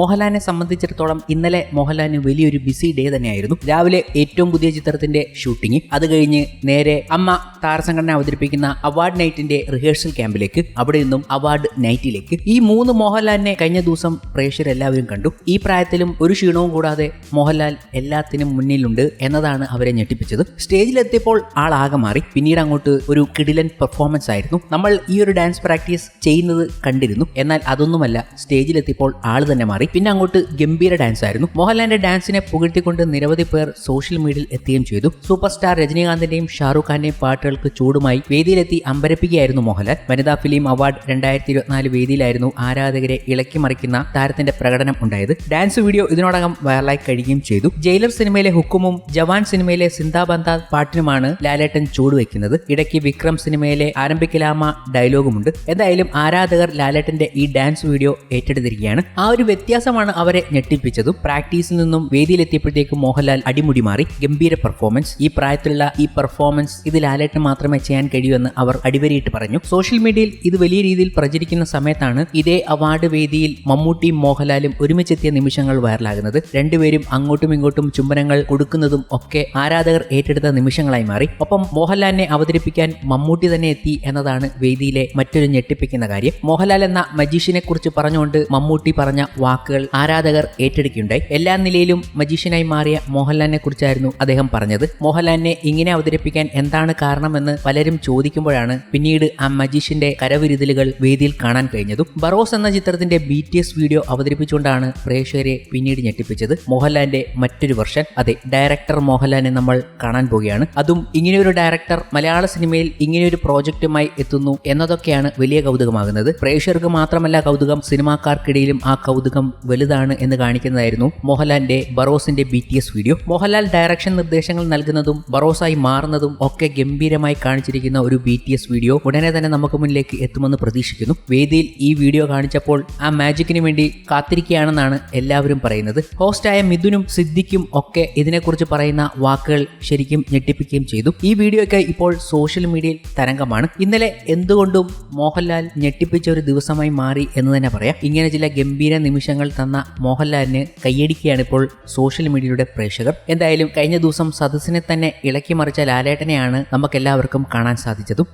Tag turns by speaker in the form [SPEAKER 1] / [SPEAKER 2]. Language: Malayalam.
[SPEAKER 1] മോഹൻലാലിനെ സംബന്ധിച്ചിടത്തോളം ഇന്നലെ മോഹൻലാലിന് വലിയൊരു ബിസി ഡേ തന്നെയായിരുന്നു. രാവിലെ ഏറ്റവും പുതിയ ചിത്രത്തിന്റെ ഷൂട്ടിംഗ് അത് കഴിഞ്ഞ് നേരെ അമ്മ താരസംഘടന അവതരിപ്പിക്കുന്ന അവാർഡ് നൈറ്റിന്റെ റിഹേഴ്സൽ ക്യാമ്പിലേക്ക് അവിടെ നിന്നും അവാർഡ് നൈറ്റിലേക്ക് ഈ മൂന്ന് മോഹൻലാലിനെ കഴിഞ്ഞ ദിവസം പ്രേക്ഷകരെല്ലാവരും കണ്ടു. ഈ പ്രായത്തിലും ഒരു ക്ഷീണവും കൂടാതെ മോഹൻലാൽ എല്ലാത്തിനും മുന്നിലുണ്ട് എന്നതാണ് അവരെ ഞെട്ടിപ്പിച്ചത്. സ്റ്റേജിലെത്തിയപ്പോൾ ആളാകെ മാറി. പിന്നീട് അങ്ങോട്ട് ഒരു കിടിലൻ പെർഫോമൻസ് ആയിരുന്നു. നമ്മൾ ഈ ഒരു ഡാൻസ് പ്രാക്ടീസ് ചെയ്യുന്നത് കണ്ടിരുന്നു. എന്നാൽ അതൊന്നുമല്ല സ്റ്റേജിലെത്തിയപ്പോൾ ആൾ തന്നെ മാറി. പിന്നെ അങ്ങോട്ട് ഗംഭീര ഡാൻസ് ആയിരുന്നു. മോഹൻലാലിന്റെ ഡാൻസിനെ പുകഴ്ത്തിക്കൊണ്ട് നിരവധി പേർ സോഷ്യൽ മീഡിയയിൽ എത്തുകയും ചെയ്തു. സൂപ്പർ സ്റ്റാർ രജനീകാന്തിന്റെയും ഷാറൂഖ് ഖാന്റെയും പാട്ടുകൾക്ക് ചൂടുമായി വേദിയിലെത്തി അമ്പരപ്പിക്കുകയായിരുന്നു മോഹൻലാൽ. വനിതാ ഫിലിം അവാർഡ് രണ്ടായിരത്തി ഇരുപത്തിനാല് വേദിയിലായിരുന്നു ആരാധകരെ ഇളക്കി മറിക്കുന്ന താരത്തിന്റെ പ്രകടനം ഉണ്ടായത്. ഡാൻസ് വീഡിയോ ഇതിനോടകം വൈറലായി കഴിയുകയും ചെയ്തു. ജയിലർ സിനിമയിലെ ഹുക്കുമും ജവാൻ സിനിമയിലെ സിന്താബന്ത പാട്ടിനുമാണ് ലാലേട്ടൻ ചൂടുവെക്കുന്നത് ഇടയ്ക്ക് വിക്രം സിനിമയിലെ ആരംഭിക്കലാമ ഡയലോഗുമുണ്ട് എന്തായാലും ആരാധകർ ലാലേട്ടന്റെ ഈ ഡാൻസ് വീഡിയോ ഏറ്റെടുത്തിരിക്കുകയാണ്. ആ ഒരു വ്യത്യാസമാണ് അവരെ ഞെട്ടിപ്പിച്ചതും. പ്രാക്ടീസിൽ നിന്നും വേദിയിലെത്തിയപ്പോഴത്തേക്കും മോഹൻലാൽ അടിമുടി മാറി. ഗംഭീര പെർഫോമൻസ് ഈ പ്രായത്തിലുള്ള ഈ പെർഫോമൻസ് ഇത് ലാലേട്ടന് മാത്രമേ ചെയ്യാൻ കഴിയൂ എന്ന് അവർ അടിവരിയിട്ട് പറഞ്ഞു. സോഷ്യൽ മീഡിയയിൽ ഇത് വലിയ രീതിയിൽ പ്രചരിക്കുന്ന സമയത്താണ് ഇതേ അവാർഡ് വേദിയിൽ മമ്മൂട്ടിയും മോഹൻലാലും ഒരുമിച്ചെത്തിയ നിമിഷങ്ങൾ വൈറലാകുന്നത്. രണ്ടുപേരും അങ്ങോട്ടും ഇങ്ങോട്ടും ചുംബനങ്ങൾ കൊടുക്കുന്നതും ഒക്കെ ആരാധകർ ഏറ്റെടുത്ത നിമിഷങ്ങളായി മാറി. ഒപ്പം മോഹൻലാലിനെ അവതരിപ്പിക്കാൻ മമ്മൂട്ടി തന്നെ എത്തി എന്നതാണ് വേദിയിലെ മറ്റൊരു ഞെട്ടിപ്പിക്കുന്ന കാര്യം. മോഹൻലാൽ എന്ന മജീഷ്യനെ കുറിച്ച് പറഞ്ഞുകൊണ്ട് മമ്മൂട്ടി പറഞ്ഞ വാക്കുകൾ ആരാധകർ ഏറ്റെടുക്കുകയുണ്ടായി. എല്ലാ നിലയിലും മജീഷ്യനായി മാറിയ മോഹൻലാലിനെ കുറിച്ചായിരുന്നു അദ്ദേഹം പറഞ്ഞത്. മോഹൻലാലിനെ ഇങ്ങനെ അവതരിപ്പിക്കാൻ എന്താണ് കാരണമെന്ന് പലരും ചോദിക്കുമ്പോഴാണ് പിന്നീട് ആ മജീഷ്യന്റെ കരവിരുതലുകൾ വേദിയിൽ കാണാൻ കഴിഞ്ഞതും. ബറോസ് എന്ന ചിത്രത്തിന്റെ ബി വീഡിയോ അവതരിപ്പിച്ചുകൊണ്ടാണ് പ്രേക്ഷകരെ പിന്നീട് ഞെട്ടിപ്പിച്ചത്. മോഹൻലാലിന്റെ മറ്റൊരു വർഷൻ അതെ ഡയറക്ടർ മോഹൻലാലിനെ നമ്മൾ കാണാൻ പോവുകയാണ്. അതും ഇങ്ങനെയൊരു ഡയറക്ടർ മലയാള സിനിമയിൽ ഇങ്ങനെയൊരു പ്രോജക്റ്റുമായി എത്തുന്നു എന്നതൊക്കെയാണ് വലിയ കൗതുകമാകുന്നത്. പ്രേക്ഷകർക്ക് മാത്രമല്ല കൗതുകം സിനിമാക്കാർക്കിടയിലും ആ കൗതുകം വലുതാണ് എന്ന് കാണിക്കുന്നതായിരുന്നു മോഹൻലാലിന്റെ ബറോസിന്റെ B T S video Mohanlal direction നിർദ്ദേശങ്ങൾ നൽകുന്നതും ബറോസായി മാറുന്നതും ഒക്കെ ഗംഭീരമായി കാണിച്ചിരിക്കുന്ന ഒരു ബി ടി എസ് വീഡിയോ ഉടനെ തന്നെ നമുക്ക് മുന്നിലേക്ക് എത്തുമെന്ന് പ്രതീക്ഷിക്കുന്നു. വേദിയിൽ ഈ വീഡിയോ കാണിച്ചപ്പോൾ ആ മാജിക്കിന് വേണ്ടി കാത്തിരിക്കുകയാണെന്നാണ് എല്ലാവരും പറയുന്നത്. ഹോസ്റ്റായ മിഥുനും സിദ്ദിഖും ഒക്കെ ഇതിനെക്കുറിച്ച് പറയുന്ന വാക്കുകൾ ശരിക്കും ഞെട്ടിപ്പിക്കുകയും ചെയ്തു. ഈ വീഡിയോയ്ക്ക് ഇപ്പോൾ സോഷ്യൽ മീഡിയയിൽ തരംഗമാണ്. ഇന്നലെ എന്തുകൊണ്ടും മോഹൻലാൽ ഞെട്ടിപ്പിച്ച ഒരു ദിവസമായി മാറി എന്ന് തന്നെ പറയാം. ഇങ്ങനെ ചില ഗംഭീര നിമിഷങ്ങൾ തന്ന മോഹൻലാലിന് കൈയടിക്കുകയാണ് ഇപ്പോൾ സോഷ്യൽ മീഡിയയുടെ പ്രേക്ഷകർ. എന്തായാലും കഴിഞ്ഞ ദിവസം സദസ്സിനെ തന്നെ ഇളക്കി മറിച്ച ലാലേട്ടനെയാണ് നമുക്കെല്ലാവർക്കും കാണാൻ സാധിച്ചതും.